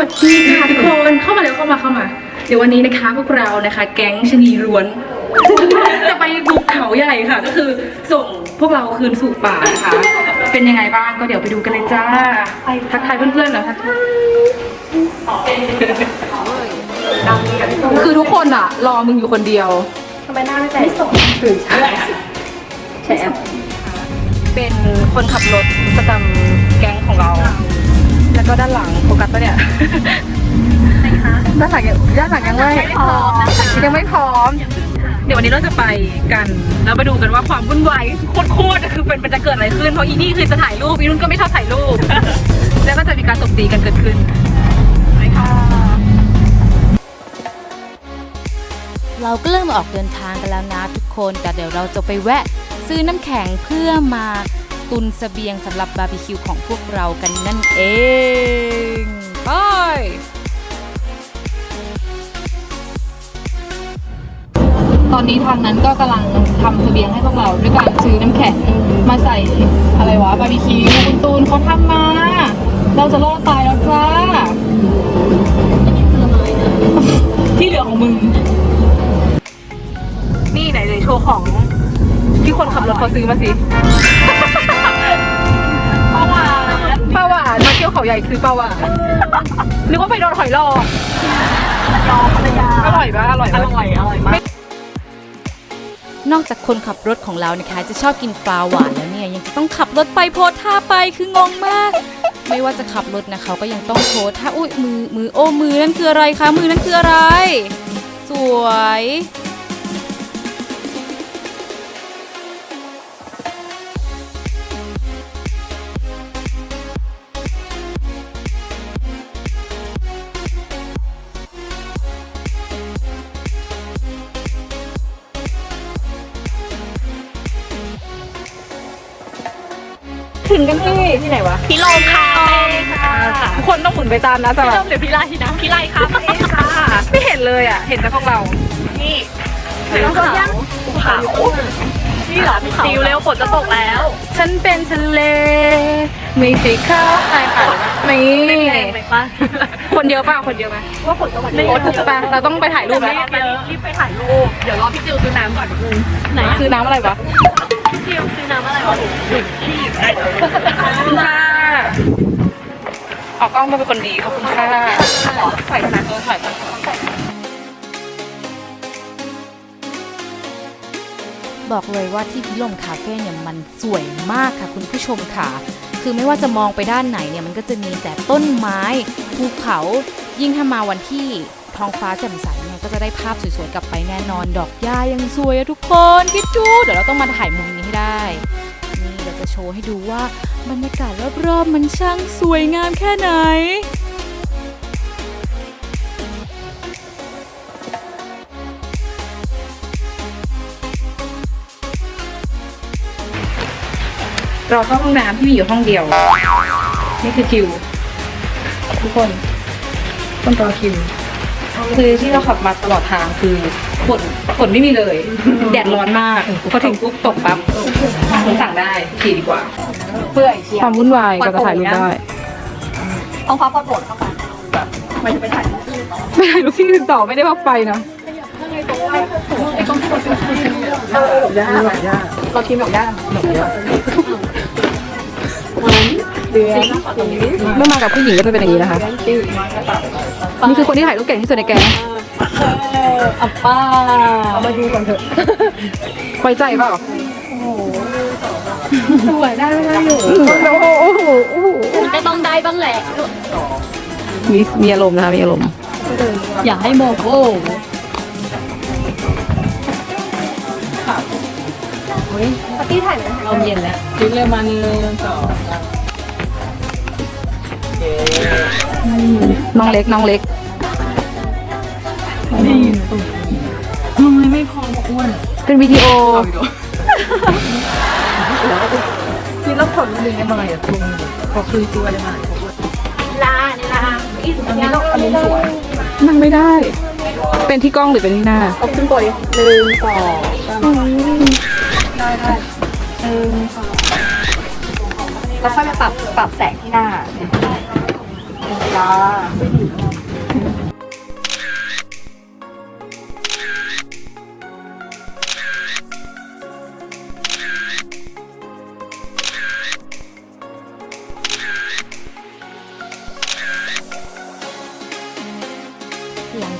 สวัสดีค่ะทุกคนเข้ามาเร็วเข้ามาเข้ามา เดี๋ยววันนี้นะคะพวกเรานะคะ แก๊งชะนีล้วน จะไปบุกเขาใหญ่ค่ะ ก็คือส่งพวกเราคืนสู่ป่านะคะ เป็นยังไงบ้างก็เดี๋ยวไปดูกันเลยจ้าทักทายเพื่อนๆหน่อยค่ะคือทุกคนอะรอมึงอยู่คนเดียวทำไมหน้าไม่แต่งไม่ส่งตื่นเช้าแชร์เป็นคนขับรถประจำแก๊งของเรา แล้วก็ด้านหลังโฟกัสปะเนี่ยด้านหลังยังด้านหลังยังไม่พร้อมยังไม่พร้อม เดี๋ยววันนี้เราจะไปกันแล้วมาดูกันว่าความวุ่นวายโคตรๆคือเป็นมันจะเกิดอะไรขึ้นเพราะอีนี่คือจะถ่ายรูปอีนุ่นก็ไม่ชอบถ่ายรูป แล้วก็จะมีการตบตีกันเกิดขึ้นไปค่ะเราก็เริ่มออกเดินทางกันแล้วนะทุกคน แต่เดี๋ยวเราจะไปแวะ ซื้อน้ำแข็งเพื่อมา ตุนเสบียงสำหรับบาร์บีคิวของพวกเรากันนั่นเองไปตอนนี้ทางนั้นก็กำลังทำเสบียงให้พวกเราด้วยการซื้อน้ำแข็งมาใส่อะไรวะบาร์บีคิวคุณตูนเขาทำมา เราจะรอดตายแล้วจ้าที่เหลือของมึง นี่ไหนเลยโชว์ของที่คนขับรถเขาซื้อมาสิ มาเที่ยวเขาใหญ่ซื้อปลาหวานนึกว่าไปโดนหอยหลอกรอภรรยาอร่อยปะอร่อยอปะ ร่อยอร่อยมาก นอกจากคนขับรถของเรานะคะ จะชอบกินปลาหวานแล้วเนี่ยยังจะต้องขับรถไปโพสท่าไปคืองงมาก ไม่ว่าจะขับรถนะเขาก็ยังต้องโพสท่าอุ้ยมือมือโอ้มือนั่นคืออะไรคะมือนั่นคืออะไร สวย นที่ที่ไหนวะพี่โลมคาเฟ่ค่ะทุกคนต้องหมุนไปตามนะจ๊ะพี่โลมหรือพี่ไลนะพี่ไลคาเฟ่ค่ะไม่เห็นเลยอะ เห็นแต่พวกเรา นี่ภูเขาภูเขานี่เหรอภูเขาซิวเร็วฝนจะตกแล้วฉันเป็นทะเล ไม่ใช่ข้าวไอ้ผ่านไม่แรงไปปะคนเยอะป่ะคนเยอะไหมว่าฝนจะวันโอ๊ตไปเราต้องไปถ่ายรูปแล้วรีบไปถ่ายรูป เดี๋ยวรอพี่จิวซื้อน้ำก่อน ไหนซื้อน้ำอะไรวะ พี่จิวซื้อน้ำอะไรวะหนึ่งที่ขอบคุณค่ะออกกล้องมาเป็นคนดีขอบคุณค่ะถ่ายขนาดเออถ่ายกันบอกเลยว่าที่พิลมคาเฟ่เนี่ยมันสวยมากค่ะคุณผู้ชมค่ะ คือไม่ว่าจะมองไปด้านไหนเนี่ยมันก็จะมีแต่ต้นไม้ภูเขายิ่งถ้ามาวันที่ท้องฟ้าแจ่มใสเนี่ยก็จะได้ภาพสวยๆกลับไปแน่นอน ดอกหญ้ายังสวยอะทุกคนคิดดูเดี๋ยวเราต้องมาถ่ายมุมนี้ให้ ได้ นี่เราจะโชว์ให้ดูว่าบรรยากาศรอบๆมันช่างสวยงามแค่ไหนเราเข้าห้องน้ำที่มีอยู่ห้องเดียว นี่คือคิว ทุกคน คนรอคิว คือที่เราขับมาตลอดทางคือ ฝนฝนไม่มีเลย แดดร้อนมากพอถึงปุ๊บตกปั๊บผมสั่งได้ขี่ดีกว่า เปื่อยเชียวความวุ่นวายก็จะถ่ายรูปได้เอาฟ้าปลดปลดเข้าไปมันจะไปถ่ายรูปไม่ถ่ายรูปที่อื่นต่อไม่ได้ว่าไปนะเราทีมดอกย่าเมื่อมากับผู้หญิงก็จะเป็นอย่างนี้นะคะ นี่คือคนที่ถ่ายรูปเก่งที่สุดในแก๊ง อัปป้าเอามาดูก่อนเถอะไว้ใจเปล่าสวยได้ไม่ได้อยู่โอ้โหโอ้โหมันก็ต้องได้บ้างแหละ มีมีอารมณ์นะคะมีอารมณ์อย่าให้โมโก้ปาร์ตี้ถ่ายไหมเราเย็นแล้วดึงเลยมาหนึ่งสองน้องเล็กน้องเล็ก ทำไมไม่พออ้วนเป็นวิดีโอคิดแล้วผลมันดึงได้มาอะคุณพอคืนตัวได้มาลาลาอีสุดนี้ต้องอันนี้สวยนั่งไม่ได้ เป็นที่กล้องหรือเป็นที่หน้าเอาขึ้นตัวดิหนึ่งสองได้ได้หนึ่งสองแล้วค่อยมาปรับปรับแสงที่หน้าจ้า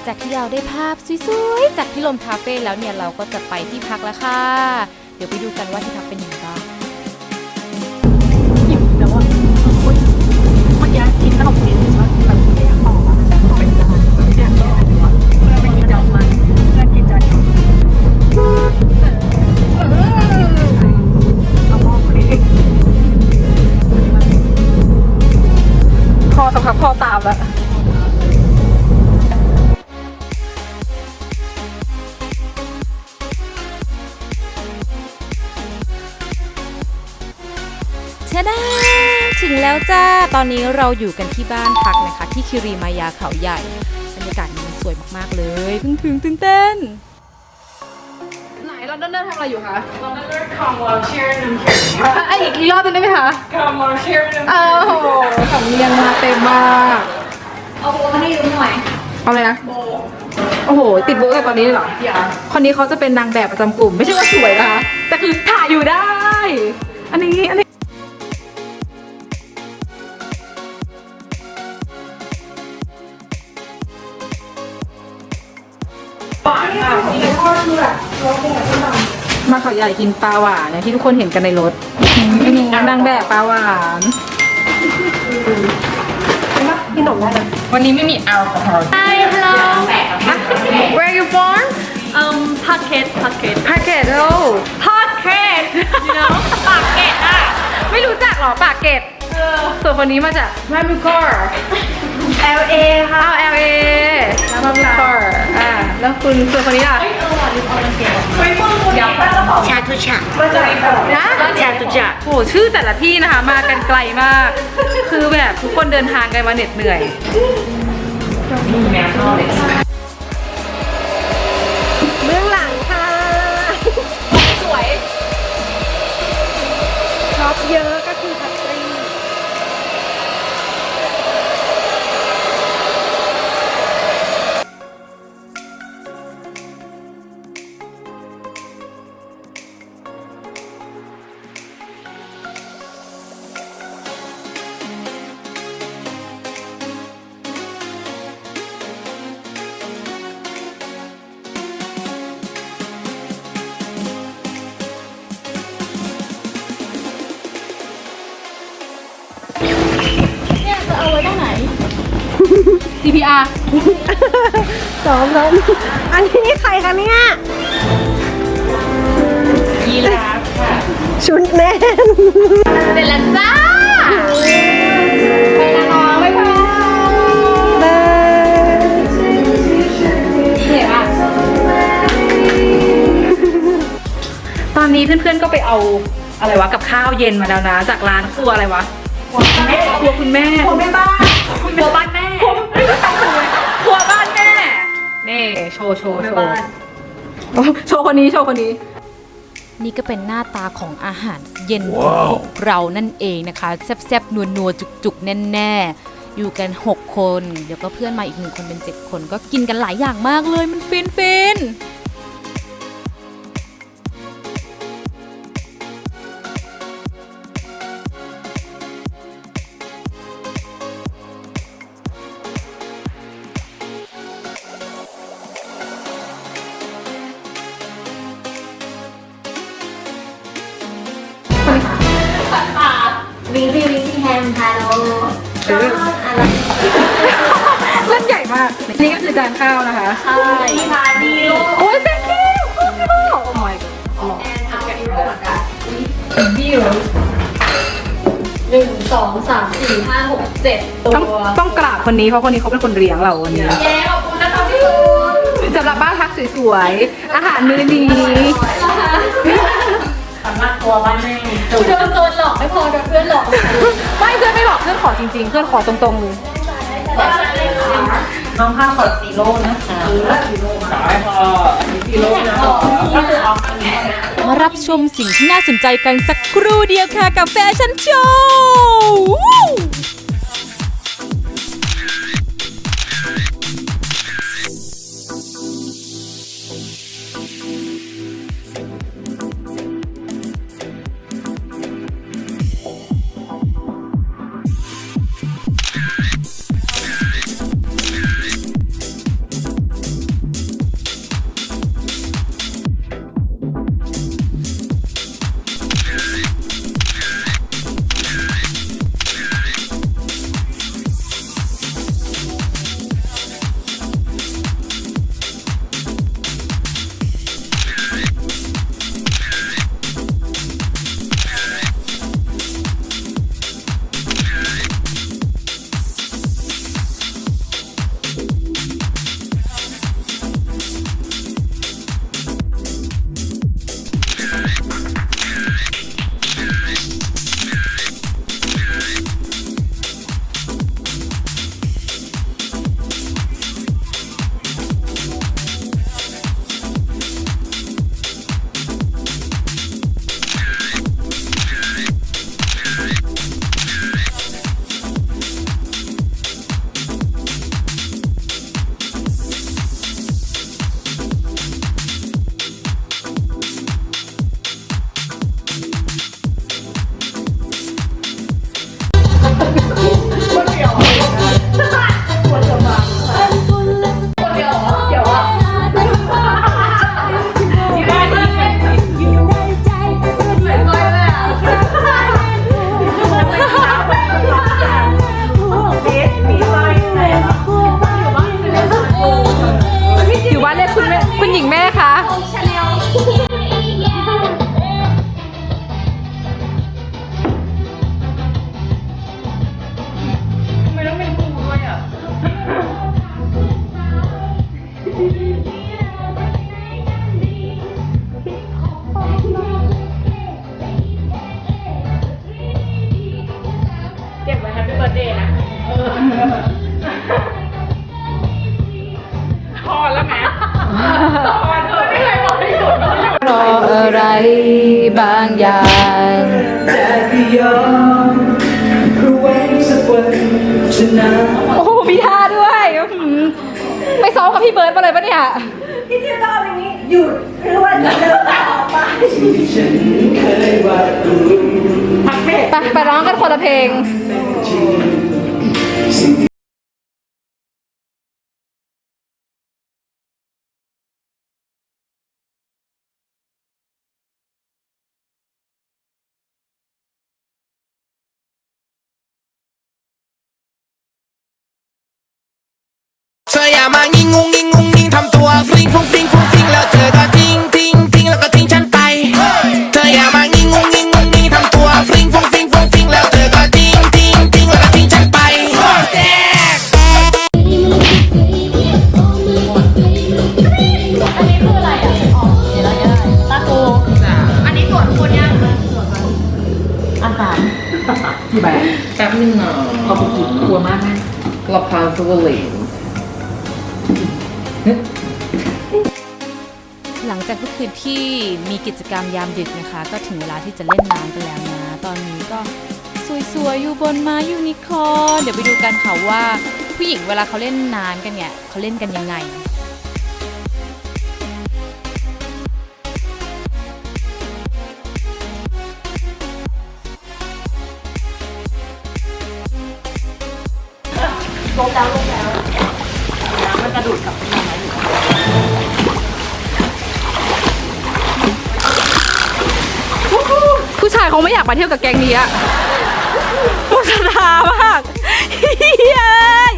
จากที่เราได้ภาพสวยๆ จากที่ลมคาเฟ่แล้วเนี่ยเราก็จะไปที่พักแล้วค่ะ เดี๋ยวไปดูกันว่าที่พักเป็นยังไง ชะดาถึงแล้วจ้า ตอนนี้เราอยู่กันที่บ้านพักนะคะ ที่คิริมายาเขาใหญ่ บรรยากาศมันสวยมากๆเลยเพิ่งถึงตื่นเต้น ไหนเราเดินเดินทำอะไรอยู่คะคอมวอลเชียร์น้ำแข็งอะอีกอีกรอบหนึงได้ไหมคะคอมวอลเชียร์น้ำแข็งอ้าวโหสำเนียงมาเต็มมากเอาโบมาให้ดูหน่อยเอาเลยนะโบโอ้โห ติดโบกันตอนนี้เลยเหรออย่าคนนี้เขาจะเป็นนางแบบประจำกลุ่ม ไม่ใช่ว่าสวยนะคะ แต่คือถ่ายอยู่ได้ อันนี้อันนี้ นี่ก็คือแบบมาเขาใหญ่กินปลาหวานอย่างที่ทุกคนเห็นกันในรถนางแบบปลาหวานพี่หนุ่มได้เลยวันนี้ไม่มีแอลกอฮอล์ Hi, hello. Where you born Um, pocket, pocket. Phuket โอ้ Pocket! You know? pocket อะ ไม่รู้จักเหรอปากเกร็ดส่วนคนนี้มาจากแมม u คอร์ LA ค่ะ อ้าว LA แล้วแมม u คอร์อ่าแล้วคุณส่วนคนนี้ล่ะ ชาทุชานะชาทุชาโอ้โหชื่อแต่ละที่นะคะ มากันไกลมาก คือแบบทุกคนเดินทางกันมาเหน็ดเหนื่อย CPR สองนั้นอันนี้นี่ใครคะเนี่ย ยีราฟค่ะ ชุดแน่นเสร็จแล้วจ้า ไปละน้องบ๊ายบายเลยเหนื่อยอะ ตอนนี้เพื่อนๆ ก็ไปเอาอะไรวะกับข้าวเย็นมาแล้วนะ จากร้านครัวอะไรวะครัวคุณแม่ครัวคุณแม่ครัวแม่บ้านครัวบ้านแม่ ครัวบ้านแม่นี่โชว์โชว์โชว์โชว์คนนี้โชว์คนนี้ นี่ก็เป็นหน้าตาของอาหารเย็นของพวกเรานั่นเองนะคะ แซ่บๆนัวๆจุกๆ แน่ๆ อยู่กัน 6 คน เดี๋ยวก็เพื่อนมาอีกหนึ่งคนเป็น 7 คน ก็กินกันหลายอย่างมากเลยมันฟินฟิน นี่ก็คือจานข้าวนะคะ ใช่พาดีโลโอ้ย thank you โอ้ my god หนึ่งสองสามสี่ห้าหกเจ็ดตัวต้องต้องกราบคนนี้เพราะคนนี้เขาเป็นคนเลี้ยงเราวันนี้เย้ขอบคุณนะคะพี่คุณสำหรับบ้านพักสวยๆ อาหารมื้อนี้สามารถตัวบ้านแม่โดนโดนหลอกไม่พอโดนเพื่อนหลอกไม่เพื่อนไม่หลอกเพื่อนขอจริงๆ เพื่อนขอตรงๆเลย น้องข้าขอสีโลนะคะสีโลนะก็คือเอาอันนี้นะมารับชมสิ่งที่น่าสนใจกันสักครู่เดียวค่ะกับแฟชั่นโชว์ เดย์นะพอแล้วแม่พอเธอไม่เคยบอกที่สุดเรออะไรบางอย่างแต่ก็ยอมราะไว้สักวันจะนาโอ้โหมีท่าด้วยไปซ้อมกับพี่เบิร์ดมาเลยปะเนี่ย พี่เทียนต้องเอาอย่างนี้หยุดหรือว่าจะเดินต่อไปวนไปไปร้องกันคนละเพลง สิ่งที่ แป๊บนึงอะเขาไปกินกลัวมากนะกระเพราสวเลนหลังจากเมื่อคืนที่มีกิจกรรมยามดึกนะคะ ก็ถึงเวลาที่จะเล่นน้ำกันแล้วนะ ตอนนี้ก็สวยๆ อยู่บนม้ายูนิคอร์นเดี๋ยวไปดูกันค่ะว่าผู้หญิงเวลาเขาเล่นน้ำกันเนี่ยเขาเล่นกันยังไง ลงแล้วลงแล้วน้ำมันกระดูดกับหน่อไม้อยู่ผู้ชายเขาไม่อยากไปเที่ยวกับแกงนี้อะมุสนามากเฮ้ย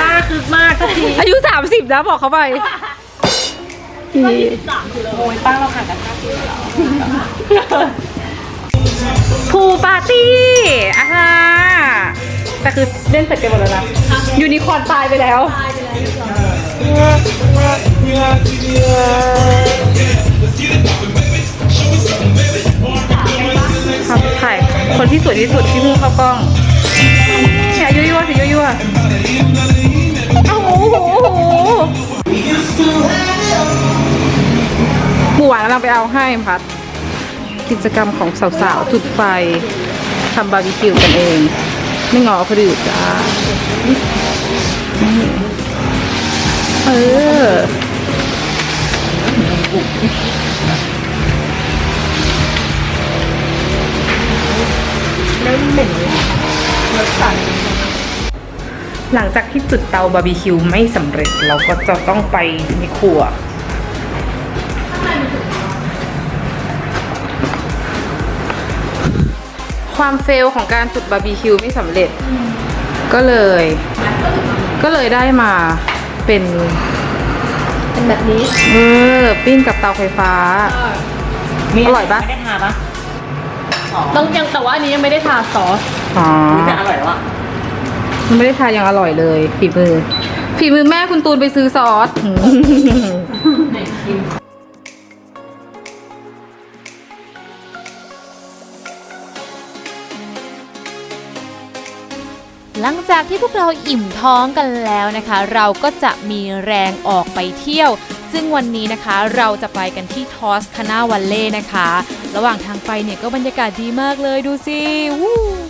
ป้าคึกมากทีอายุ 30 นะบอกเขาไปโอ้ยป้าเราห่างกันห้าปีแล้วูปาร์ตี้อ่าฮะแต่คือเล่นเสร็จกันหมดแล้วนะยูนิคอร์นตายไปแล้ว ครับถ่ายคนที่สวยที่สุดที่เพิ่งเข้ากล้องเนี่ยยั่วยั่วสิยั่วยั่วโอ้โหโอ้โหโอ้โหหมู่หวานกำลังไปเอาให้พัด กิจกรรมของสาวๆจุดไฟทำบาร์บีคิวกันเอง ไม่งอคนอื่นจ้านี่เออหลังจากที่จุดเตาบาร์บีคิวไม่สำเร็จเราก็จะต้องไปในครัว ความเฟลของการจุดบาร์บีคิวไม่สำเร็จ ก็เลย ก็เลยได้มาเป็นเป็นแบบนี้เออปิ้งกับเตาไฟฟ้า อร่อยปะ ไม่ได้ทาปะต้องยังแต่ว่าอันนี้ยังไม่ได้ทาซอสอ๋อแต่อร่อยแล้วอะมันไม่ได้ทานยังอร่อยเลยฝีมือฝีมือแม่คุณตูนไปซื้อซอสห ลังจากที่พวกเราอิ่มท้องกันแล้วนะคะ เราก็จะมีแรงออกไปเที่ยว ซึ่งวันนี้นะคะเราจะไปกันที่ทอสคานาวันเล่นะคะ ระหว่างทางไปเนี่ยก็บรรยากาศดีมากเลยดูสิวู้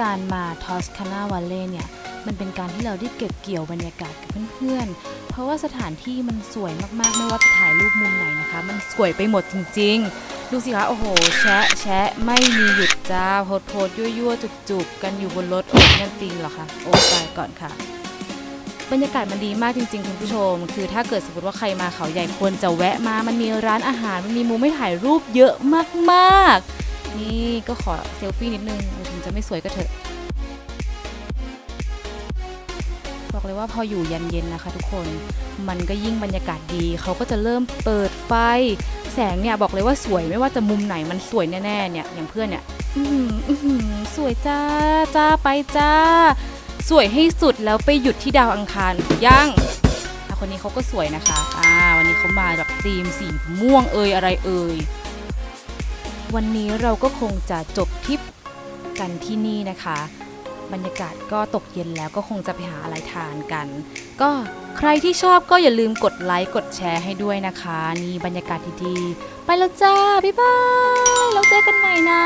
การมาทอสคานาวัลเล่เนี่ยมันเป็นการที่เราได้เก็บเกี่ยวบรรยากาศกับเพื่อนๆ เพราะว่าสถานที่มันสวยมากๆ ไม่ว่าจะถ่ายรูปมุมไหนนะคะ มันสวยไปหมดจริงๆ ดูสิคะ โอ้โห แชะแชะไม่มีหยุดจ้าโพดโพดยั่วยั่วจุกจุกกันอยู่บนรถโอ้ยนั่นติงเหรอคะโอ้ตายก่อนค่ะ บรรยากาศมันดีมากจริง ๆ คุณผู้ชม คือถ้าเกิดสมมติว่าใครมาเขาใหญ่ควรจะแวะมา มันมีร้านอาหาร มันมีมุมให้ถ่ายรูปเยอะมากๆ นี่ก็ขอเซลฟี่นิดนึงถึงจะไม่สวยก็เถอะ บอกเลยว่าพออยู่ยันเย็นนะคะทุกคน มันก็ยิ่งบรรยากาศดี เขาก็จะเริ่มเปิดไฟ แสงเนี่ยบอกเลยว่าสวยไม่ว่าจะมุมไหนมันสวยแน่ๆเนี่ยอย่างเพื่อนเนี่ยอื้อหืออื้อหือสวยจ้าจ้าไปจ้า สวยให้สุดแล้วไปหยุดที่ดาวอังคารยังอะคนนี้เขาก็สวยนะคะ อ่า วันนี้เขามาแบบธีมสีม่วงเอ่ยอะไรเอ่ย วันนี้เราก็คงจะจบทริปกันที่นี่นะคะ บรรยากาศก็ตกเย็นแล้วก็คงจะไปหาอะไรทานกัน ก็ใครที่ชอบก็อย่าลืมกดไลค์กดแชร์ให้ด้วยนะคะ นี่บรรยากาศดีๆ ไปแล้วจ้า บ๊ายบาย เราเจอกันใหม่นะ